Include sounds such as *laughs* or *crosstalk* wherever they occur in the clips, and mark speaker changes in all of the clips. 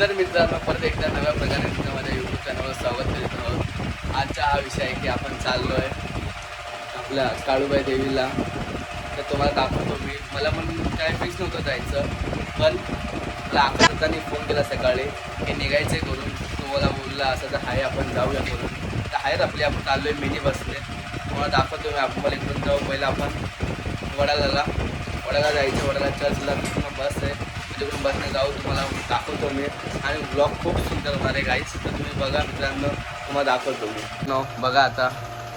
Speaker 1: तर मित्रांनो परत एकदा नव्या प्रकारे तुमच्या माझ्या यूट्यूब चॅनलवर स्वागत करीत आहोत. आजचा हा विषय आहे की आपण चाललो आहे आपल्या काळूबाई देवीला. तर तुम्हाला दाखवतो मी. मला पण काय फिक्स नव्हतं जायचं पण मला आकाशांनी फोन केला सकाळी. हे निघायचं आहे करून तुम्हाला बोलला असं तर आहे आपण जाऊया करून तर आहेत आपली आपण चाललो आहे मिनी बसने तुम्हाला दाखवतो मी आपण मला इकडून जाऊ. पहिलं आपण वडालाला वडाला जायचं वडाला चर्चला तिकडून बसने जाऊ तुम्हाला दाखवतो मी. आणि ब्लॉग खूप सुंदर होणार आहे गाईस तर तुम्ही बघा मित्रांनो तुम्हाला दाखवतो मी. नो बघा आता.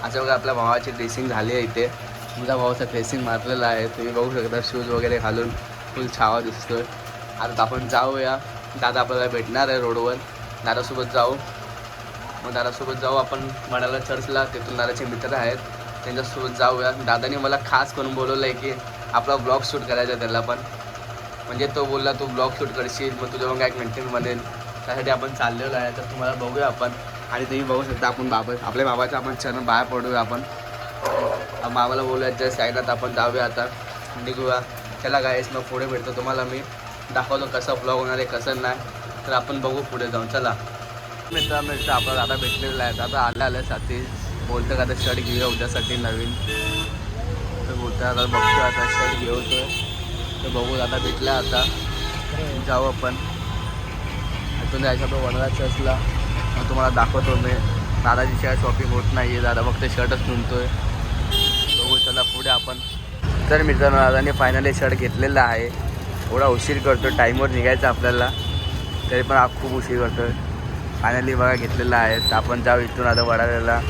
Speaker 1: आता बघा आपल्या भावाची ड्रेसिंग झाली आहे इथे. तुमचा भावाचा ड्रेसिंग मारलेला आहे. तुम्ही बघू शकता शूज वगैरे घालून फुल छावा दिसतोय. आता आपण जाऊया. दादा आपल्याला भेटणार आहे रोडवर दादासोबत जाऊ. मग दादासोबत जाऊ आपण. मनाला चर्चला तिथून दादाचे मित्र आहेत. त्यांच्यासोबत जाऊया. दादाने मला खास करून बोलवलं आहे की आपला ब्लॉग शूट करायचा आहे त्याला पण. म्हणजे तो बोलला तू ब्लॉग शूट करशील मग तुझ्या मग काय कंटेंट बनेल त्यासाठी आपण चाललेलो आहे. तर तुम्हाला बघूया आपण. आणि तुम्ही बघू शकता आपण बाबा आपल्या बाबाचं आपण चरण बाहेर पडूया आपण. मामाला बोलूया ज्या साईडात आपण जाऊया आता. निघूया. त्याला गायस मग पुढे भेटतो तुम्हाला मी. दाखवतो कसं ब्लॉग होणार आहे कसं नाही. तर आपण बघू पुढे जाऊन. चला. मित्र मित्र आपला दादा भेटलेला आहे. आता आल्या आल्या साथी. बोलतं का आता शर्ट घेऊया उद्यासाठी नवीन. तर बोलता आता बघतो आता शर्ट घेऊतोय. तर बघू आता भेटला आता. जाऊ आपण. इथून जायचं आपण वडला चर्चला मग तुम्हाला दाखवतो मी. दादाची शर्ट शॉपिंग होत नाही आहे दादा फक्त शर्टच तुमतोय बघू चला पुढे आपण. तर मित्रांनो दादाने फायनली शर्ट घेतलेला आहे. थोडा उशीर करतो टाईमवर निघायचं आपल्याला. तरी पण आप खूप उशीर करतो फायनली बघा घेतलेला आहे. तर आपण जाऊ इथून आता वडाळ्याला.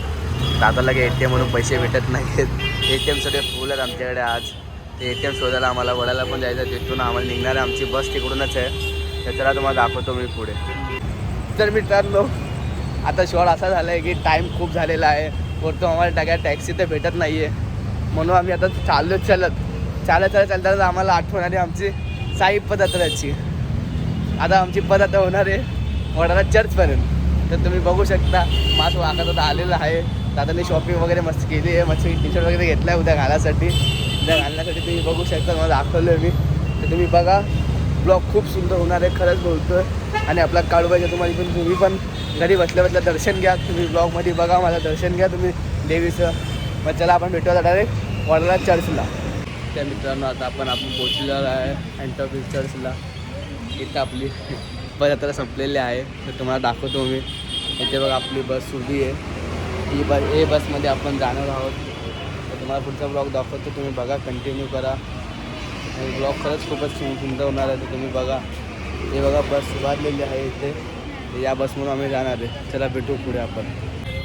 Speaker 1: दादाला काही ए टी एममधून पैसे भेटत नाही आहेत ए टी एमसाठी फुल आहेत आमच्याकडे आज. ते ए टी एम शोधायला आम्हाला वडाला पण जायचं आहे. तिथून आम्हाला निघणार आहे आमची बस तिकडूनच आहे. तर चला तुम्हाला दाखवतो मी पुढे. तर मित्रांनो आता शॉर्ट असा झाला आहे की टाईम खूप झालेला आहे. वरतो आम्हाला टाक्या टॅक्सी तर भेटत नाही आहे म्हणून आम्ही आता चाललो चालत. चालत चालत चालता आम्हाला आठवण आली आमची साई पदयात्राची आता आमची पदयात्रा होणार आहे वडाला चर्चपर्यंत. तर तुम्ही बघू शकता माझं वाकात आता आलेलं आहे. दादाने शॉपिंग वगैरे मस्त केली आहे. मस्त टी शर्ट वगैरे घेतला आहे उद्या घालासाठी. उद्या घालण्यासाठी तुम्ही बघू शकता मला दाखवलं आहे मी. तर तुम्ही बघा ब्लॉग खूप सुंदर होणार आहे खरंच बोलतो आणि आपला काळूबाईच्या तुम्हाला पण तुम्ही पण घरी बसल्या बसल्या दर्शन घ्या. तुम्ही ब्लॉगमध्ये बघा मला दर्शन घ्या तुम्ही देवीचं. मग चला आपण भेटूया डायरेक्ट वडला चर्चला त्या मित्रांनो आता आपण आपण पोचलेलो आहे अँटॉफिस चर्चला इथं आपली पदयात्रा संपलेली आहे. तर तुम्हाला दाखवतो मी. इथे बघा आपली बस उभी आहे. ही बस ए बसमध्ये आपण जाणार आहोत. तुम्हाला पुढचा ब्लॉग दाखवतो तुम्ही बघा कंटिन्यू करा. आणि ब्लॉग खरंच खूपच सुंदर होणार आहे तर तुम्ही बघा. हे बघा बस उभारलेली आहे इथे. या बसमधून आम्ही जाणार आहे. चला भेटू पुढे आपण.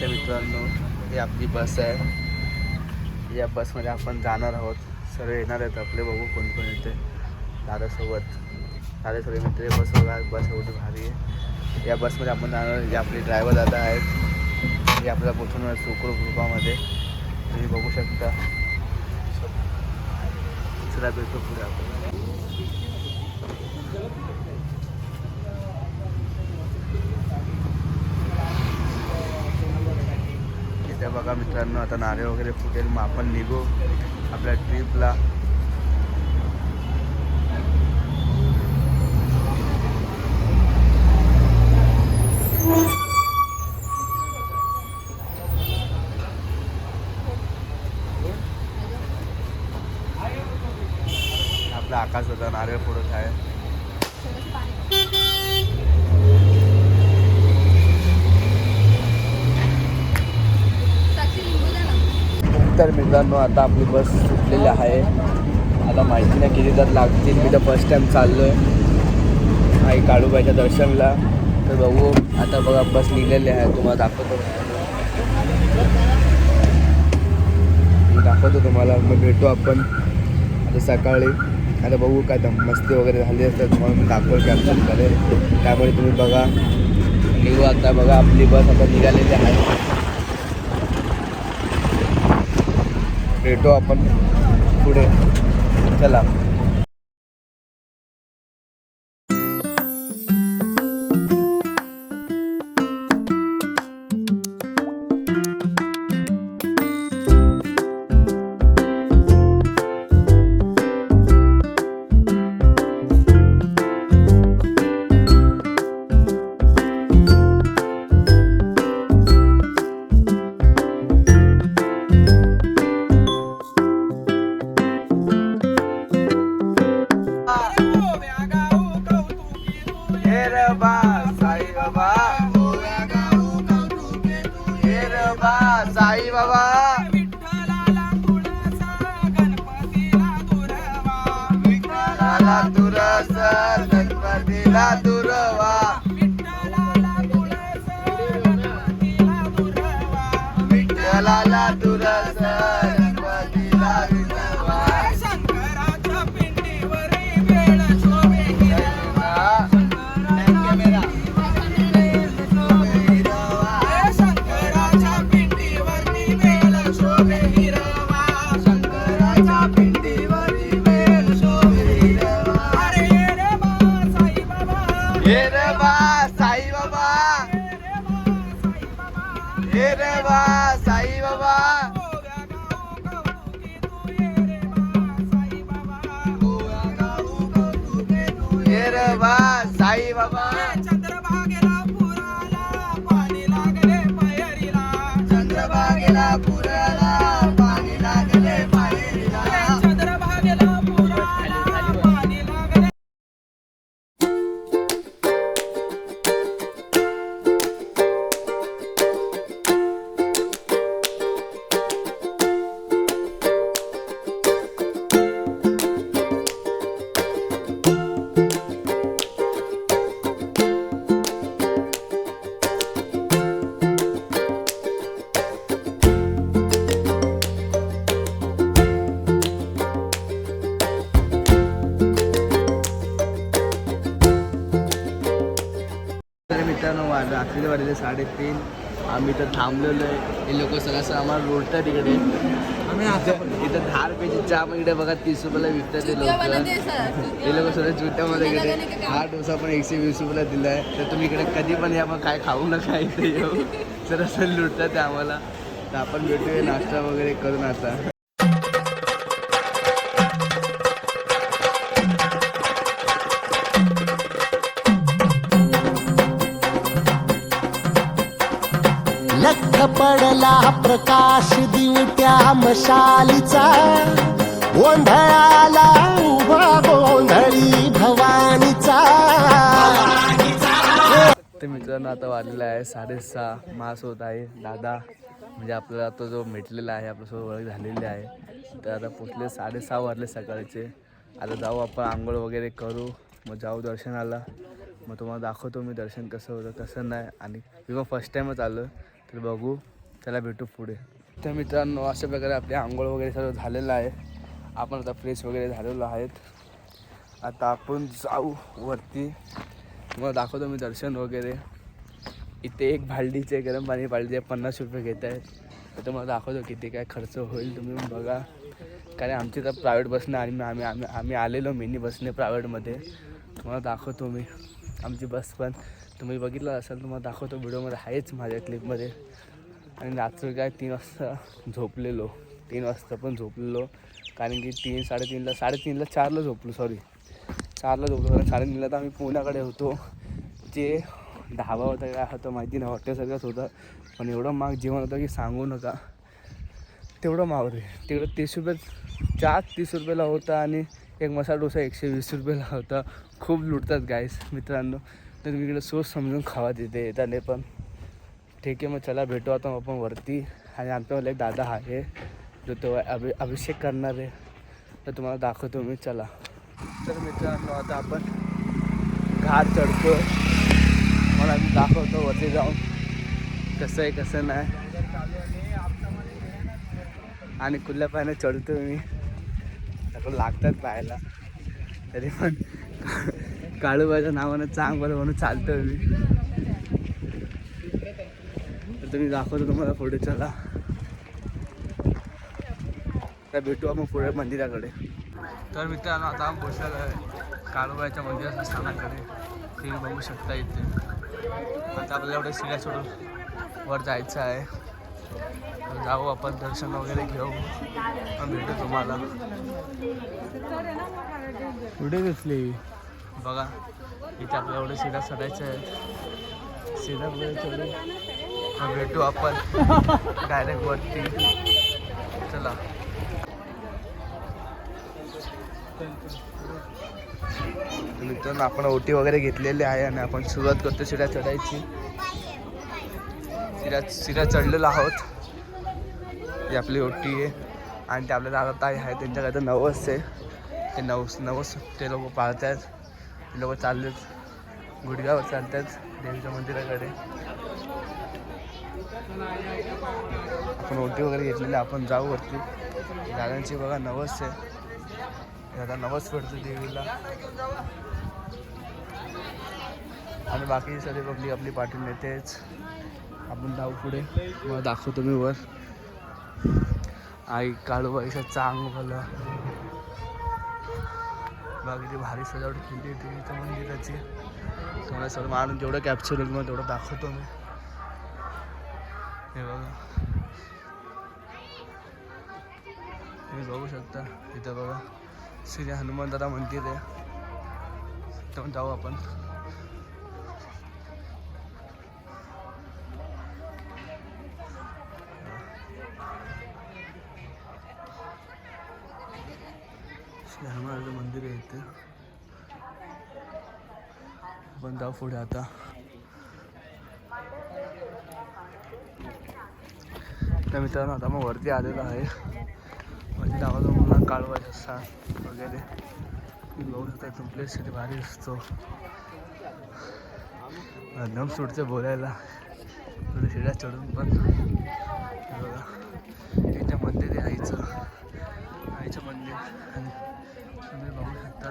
Speaker 1: तर मित्रांनो ही आपली बस आहे. या बसमध्ये आपण जाणार आहोत. सर्व येणार आहेत आपले बघू कोण कोण येते. दादासोबत. दादा सगळे मित्र आहे, बस बघा बस एवढी भारी आहे. या बसमध्ये आपण जाणार जे आपले ड्रायव्हर दादा आहेत. हे आपल्याला पोचवणार सुखरूप रूपामध्ये. तुम्ही बघू शकता. दुसरा भेटतो पुढे आपण. त्या बघा मित्रांनो आता नारे वगैरे फुटेल. मग आपण निघू आपल्या ट्रिपला नारळ आहे? तर मित्रांनो आता आपली बस सुटलेली आहे. आता माहिती नाही किती तर लागतील. मी तर फर्स्ट टाईम चाललो आहे आई काळूबाईच्या दर्शनला. तर बघू आता बघा बस निघलेली आहे. तुम्हाला दाखवतो. मी दाखवतो तुम्हाला. मग भेटू आपण. आता सकाळी. आता बघू काय धमस्ती मस्ती वगैरे झाली असतात तुम्हाला मी कॅन्सल करेल त्यामुळे तुम्ही बघा. निघू हो, आता बघा आपली बस आता निघालेली आहे. भेटू आपण पुढे. चला. sagrado वाजले साडेतीन आम्ही तर थांबलेलो आहे. हे लोक सगळं असं आम्हाला रोडतात इकडे इथं इथं दहा रुपयाची चहा पण इकडे बघा तीस रुपयाला विकतात ते लोक. हे लोक सगळं जुत्यामध्ये इकडे हा डोसा पण एकशे वीस रुपयाला दिला आहे तर तुम्ही इकडे कधी पण या मग काय खाऊ नका इथे येऊ. *laughs* सर असं लुटतात ते आम्हाला. तर आपण भेटूया नाश्ता वगैरे करून आता.
Speaker 2: पडला प्रकाश दिवट्या मशालीचा. गोंधळाला उभा गोंधळी भवानीचा.
Speaker 1: तर मित्रांनो आता वाढलेला आहे साडेसहा. मास होत आहे. दादा म्हणजे आपल्याला आता जो भेटलेला आहे आपल्यासोबत ओळख झालेली आहे. तर आता पोचले साडेसहा वाजले सकाळचे. आता जाऊ आपण आंघोळ वगैरे करू. मग जाऊ दर्शनाला. मग तुम्हाला दाखवतो मी दर्शन कसं होतं कसं नाही. आणि किंवा मग फर्स्ट टाईमच आलं तर बघू. त्याला भेटू पुढे. तर मित्रांनो अशा प्रकारे आपले आंघोळ वगैरे सर्व झालेलं आहे. आपण आता फ्रेश वगैरे झालेलो आहेत. आता आपण जाऊ वरती. तुम्हाला दाखवतो मी दर्शन वगैरे. इथे एक भालडीचे गरम पाणी पाळीचे पन्नास रुपये घेत आहेत. तर तुम्हाला दाखवतो किती काय खर्च होईल. तुम्ही बघा. कारण आमची तर प्रायव्हेट बसनं आणि आम्ही आम्ही आम्ही आलेलो मिनी बसने प्रायव्हेटमध्ये तुम्हाला दाखवतो मी. आमची बस पण. तुम्ही बघितलं असाल तुम्हाला दाखवतो. व्हिडिओमध्ये आहेच माझ्या क्लिपमध्ये आणि रात्री काय तीन वाजता झोपलेलो. तीन वाजता पण झोपलेलो. कारण की तीन साडेतीनला साडेतीनला चारला झोपलो सॉरी चारला झोपलो कारण साडेतीनला तर आम्ही पुण्याकडे होतो. जे ढाबा होता काय होतं माहिती नाही हॉटेलसारखंच होतं. पण एवढं महाग जेवण होतं की सांगू नका. तेवढं महाग रे तिकडं तीस रुपये चार तीस रुपयाला होता आणि एक मसाला डोसा एकशे वीस रुपयाला होता. खूप लुटतात गाईस मित्रांनो. तर मी इकडे सोच समजून खावा तिथे येताने पण. ठीक आहे मग चला भेटू आता आपण वरती. आणि आमच्यावाला एक दादा आहे जो तो अभि अभिषेक करणार आहे. तर तुम्हाला दाखवतो मी चला. तर मित्रांनो आता आपण घाट चढतो मला मी दाखवतो वरती जाऊन कसं आहे कसं नाही. आणि खुल्या पायाने चढतो मी. लागतात पाहायला तरी पण काळूबाईच्या नावानं चांग बरं म्हणून चालतो मी. तर तुम्ही दाखवतो तुम्हाला पुढे चला. तर भेटू आपण पुढे मंदिराकडे. तर मित्रांनो आता आहे काळूबाईच्या मंदिराच्या स्थानाकडे. तुम्ही बघू शकता इथे. आता आपल्याला एवढ्या शिड्या सोडून वर जायचं आहे. जाऊ आपण दर्शन वगैरे घेऊ. भेटू तुम्हाला. कुठे दिसली? बघा इथे आपल्याला एवढे शिड्या चढायच्या आहेत. चढू मग भेटू आपण. डायरेक्ट वरती. चला. मित्रांनो आपण ओटी वगैरे घेतलेली आहे आणि आपण सुरुवात करतो शिरा चढायची. शिरा शिरा चढलेलो आहोत. ही आपली ओटी आहे. आणि ते आपल्या दादा ताई आहे त्यांच्याकडे तर नवस आहे. ते नवस नवस ते लोक पाळतात. ते लोक चाललेत. गुडघ्यावर चालतात. देवीच्या मंदिराकडे. आपण ओटी वगैरे घेतलेली आपण जाऊ वरती. दादांची बघा नवस आहे. दादा नवस पडतो देवीला. आणि बाकी सगळी पब्लिक आपली पाठी नेतेच आपण जाऊ पुढे. मग दाखवतो मी वर. आई काळूबाईचा चांग भलं. बाकी ती भारी सजावट केली आहे देवीच्या मंदिराची. तुम्हाला सर्व माणूस जेवढं कॅप्चर होईल मग तेवढं दाखवतो मी. हे बघा. तुम्ही बघू शकता इथं बघा. श्री हनुमान दादा मंदिर आहे. तिथं पण जाऊ आपण. श्री हनुमानाचं मंदिर आहे इथं. आपण जाऊ पुढे आता. तर मित्रांनो आता मग वरती आलेलो आहे. वरती दाखवतो मला काळवाय असा वगैरे. बघू शकता इथून प्लेस किती भारी असतो दम सुटते बोलायला. थोडं शिड्या चढून पण. त्याच्या मंदिर आहे आईचं. आईचं मंदिर. आणि तुम्ही बघू शकता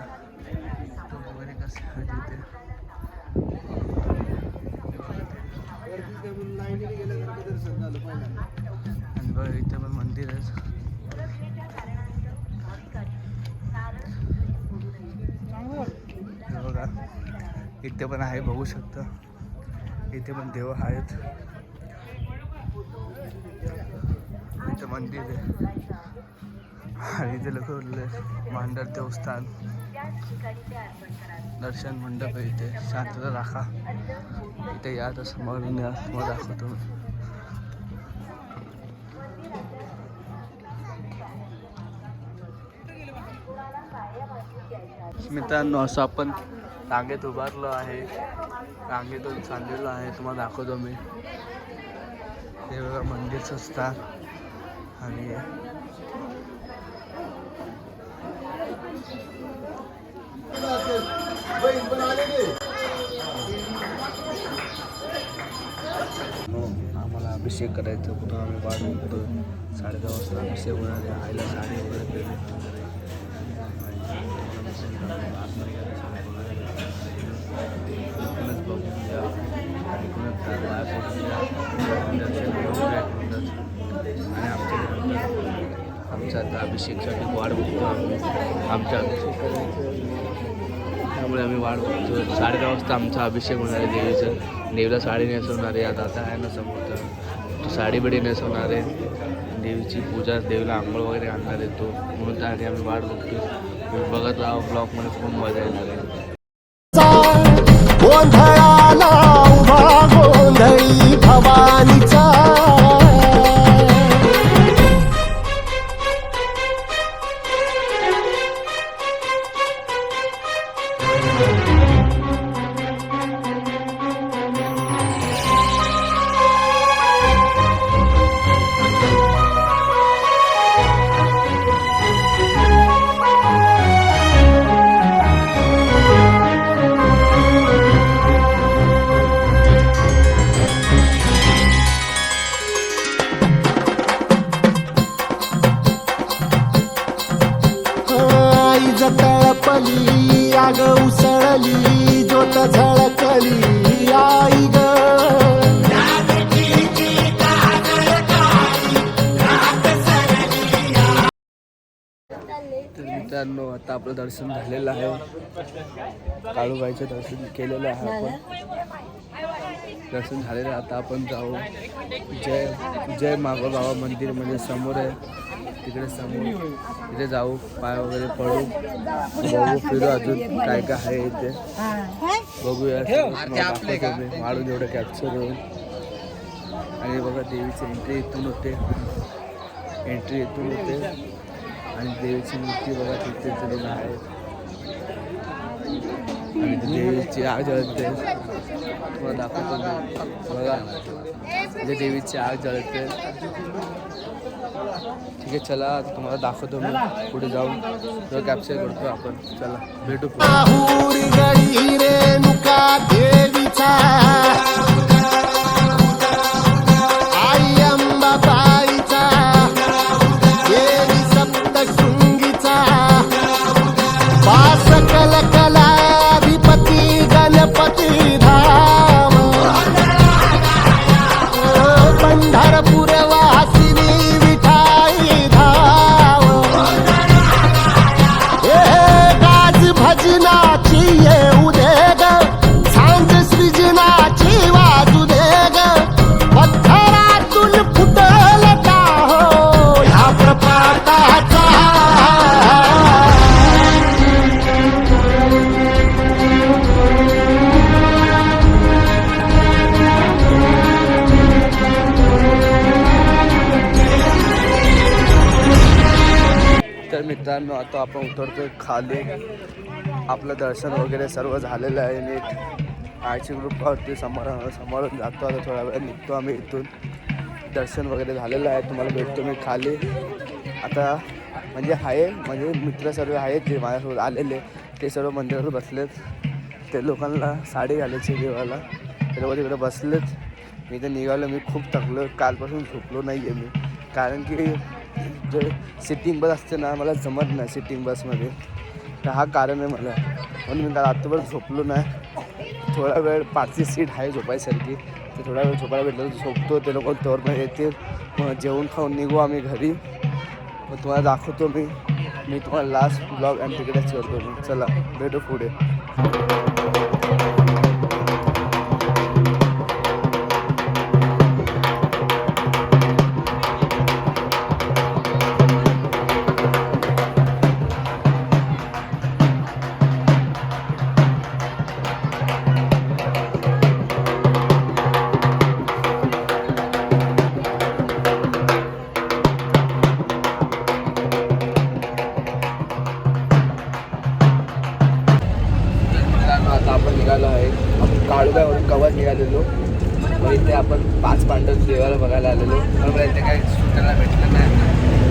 Speaker 1: तो वगैरे कसं तिथे. बघा इथे पण मंदिर आहे. बघा इथे पण आहे बघू शकता. इथे पण देव आहेत. इथे मंदिर आहे. आणि इथे लोक मांडर देवस्थान. दर्शन मंडप आहे इथे. शांतता राखा. इथे या तर समोरून या मग दाखवतो मित्रांनो असं आपण रांगेत उभारलो आहे. रांगेतून चाललेलो आहे. तुम्हाला दाखवतो मी. हे बघा असतात आणि आम्हाला अभिषेक करायचं कुठं आम्ही वाट बघतो साडे दहा वाजता अभिषेक होणार आहे. आईला साडी वगैरे पेमेंट ऐकूनच बघून घ्या ऐकूनच त्या पाया पडून घ्या दर्शन घेऊन घ्या ऐकूनच आणि आमच्या आमच्या आता अभिषेकसाठी वाढ बघतो आम्ही. आमच्या अभिषेक त्यामुळे आम्ही वाढ बघतो साडे दहा वाजता आमचा अभिषेक होणार आहे देवीचं. देवीला साडी नेसवणार आहे. आता आता आहे ना समोर तर साडी बिडी नेसवणार आहे. देवीची पूजा देवीला आंघोळ वगैरे आणणार आहे तो. म्हणून त्यासाठी आम्ही वाढ बघतो बघत राहा ब्लॉगमध्ये खूप मजा येणार आहे. मित्रांनो आता आपलं दर्शन झालेलं आहे. काळूबाईचं दर्शन केलेलं आहे आपण. दर्शन झालेलं आता आपण जाऊ. जय जय मागो बाबा मंदिर म्हणजे समोर आहे. तिकडे समोर. तिथे जाऊ. पाय वगैरे पडू. बघू फिरू अजून काय काय आहे इथे. बघूया. वाढून एवढं कॅप्चर होईल आणि बघा देवीची एंट्री इथून होते. एंट्री इथून होते. आणि देवीची मूर्ती बघा तिथे झालेली आहे. आणि देवीची आग जळते तुम्हाला दाखवतो बघा. म्हणजे देवीची आग जळते ठीक आहे चला आता तुम्हाला दाखवतो मी. पुढे जाऊन. कॅप्चर करतो आपण. चला भेटू मित्रांनो आपण उतरतो खाली. आपलं दर्शन वगैरे सर्व झालेलं आहे नीट. आयची ग्रुपवरती समोर समोरून जातो आता थोड्या वेळ निघतो आम्ही इथून. दर्शन वगैरे झालेलं आहे तुम्हाला भेटतो मी खाली. आता म्हणजे आहे म्हणजे मित्र सर्व आहेत जे माझ्यासोबत आलेले ते सर्व मंदिरावर बसलेत. ते लोकांना साडी घालायची देवाला. ते लोक तिकडे बसलेत. मी तर निघालो मी खूप थकलो. कालपासून झोपलो नाही आहे मी. कारण की जे सिटिंग बस असते ना मला जमत नाही सिटिंग बसमध्ये तर हा कारण आहे मला. म्हणून मी काल रात्रभर झोपलो नाही. थोडा वेळ पाचची सीट आहे झोपायसारखी. ते थोडा वेळ झोपायला भेटलं तर झोपतो ते लोक तोवर पण येतील. मग जेवण खाऊन निघू आम्ही घरी. मग तुम्हाला दाखवतो मी. मी तुम्हाला लास्ट ब्लॉग आणि तिकडेच करतो. मी चला भेटू पुढे.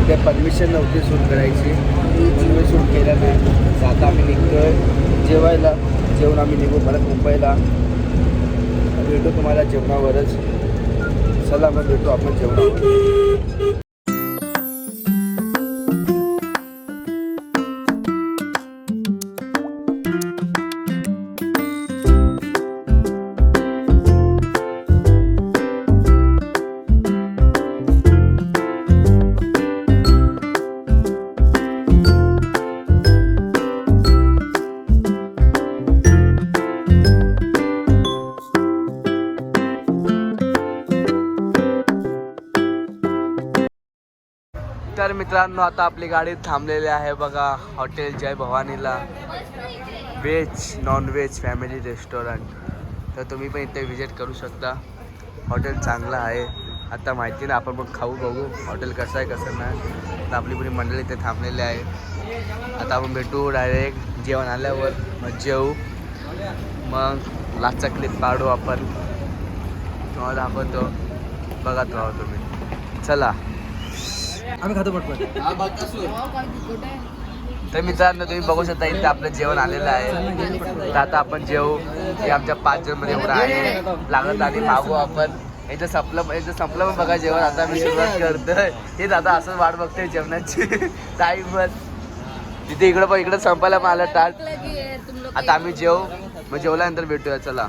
Speaker 1: नाही परमिशन नव्हती सूट करायची. म्हणून मी शूट केलं नाही. तर आता आम्ही निघतोय. जेवायला. जेवण आम्ही निघू परत मुंबईला. भेटू तुम्हाला जेवणावरच. चला मग भेटू आपण जेवणावर. तर मित्रांनो आता आपली गाडी थांबलेली आहे बघा हॉटेल जय भवानीला. Veg non veg family restaurant तर तुम्ही पण इथे व्हिजिट करू शकता. हॉटेल चांगलं आहे. आता माहिती ना आपण पण खाऊ बघू. हॉटेल कसं आहे कसं नाही. तर आपली पुरी मंडळी इथे थांबलेली आहे. आता आपण भेटू डायरेक्ट जेवण आल्यावर. मग जेवू मग लास्टचा क्लिप काढू आपण. तुम्हाला दाखवतो. बघा राहा तुम्ही. चला.
Speaker 3: आम्ही खातो पटपट
Speaker 1: तर मित्रांनो तुम्ही बघू शकता इथे आपलं जेवण आलेलं आहे. तर आता आपण जेवू. हे आमच्या पाच जणमध्ये एवढं आहे. लागत आणि मागू आपण. याचं संपलं याचं संपलं पण बघा जेवण. आता मी सुरुवात करतोय. हे दादा असंच वाट बघतोय जेवणाची. टाईम वर तिथे इकडं पण इकडं संपायला पण आलं टाट आता आम्ही जेवू. मग जेवल्यानंतर भेटूया चला.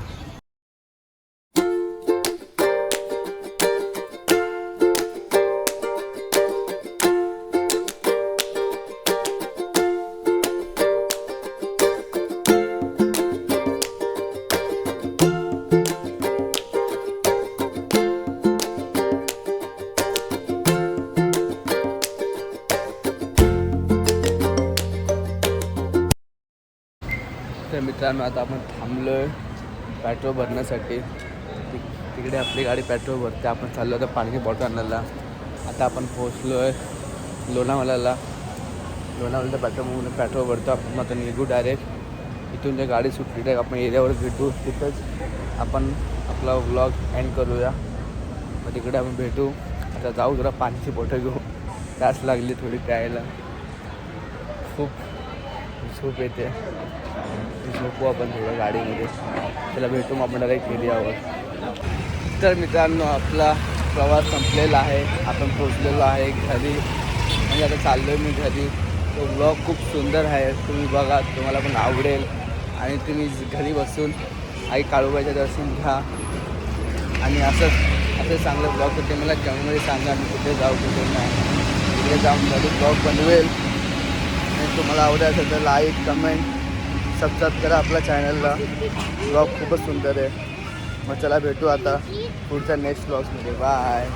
Speaker 1: तर मित्रांनो आता आपण थांबलो आहे पेट्रोल भरण्यासाठी तिकडे आपली गाडी पेट्रोल भरते आपण चाललो होतो पाणी बॉटल आणायला आता आपण पोहोचलो आहे लोणावळ्याला लोणावळ्याला पेट्रोल पेट्रोल भरतो आपण आता निघू डायरेक्ट इथून जे गाडी सुटली आहे आपण एरियावर भेटू. तिथंच आपण आपला व्लॉग एंड करूया. मग तिकडे आपण भेटू. आता जाऊ जरा पाण्याची बॉटल घेऊ. त्यास लागली थोडी प्यायला. खूप झोप येते. झोपू आपण थोडं गाडीमध्ये. त्याला भेटू मग आपण डायरेक्ट एरियावर तर मित्रांनो आपला प्रवास संपलेला आहे. आपण पोचलेलो आहे घरी. म्हणजे आता चाललो आहे मी घरी. तो ब्लॉग खूप सुंदर आहे. तुम्ही बघा तुम्हाला पण आवडेल. आणि तुम्ही घरी बसून आई काळूबाईचं दर्शन घ्या. आणि असंच असं चांगलं ब्लॉग होते. मला कमेंटमध्ये सांगा मी कुठे जाऊ कुठे नाही. कुठे जाऊन घरी ब्लॉग बनवेल. आणि तुम्हाला आवडेल असेल तर लाईक कमेंट सबस्क्राईब करा आपल्या चॅनलला. ब्लॉग खूपच सुंदर आहे. मग चला भेटू आता पुढच्या नेक्स्ट ब्लॉग्समध्ये बाय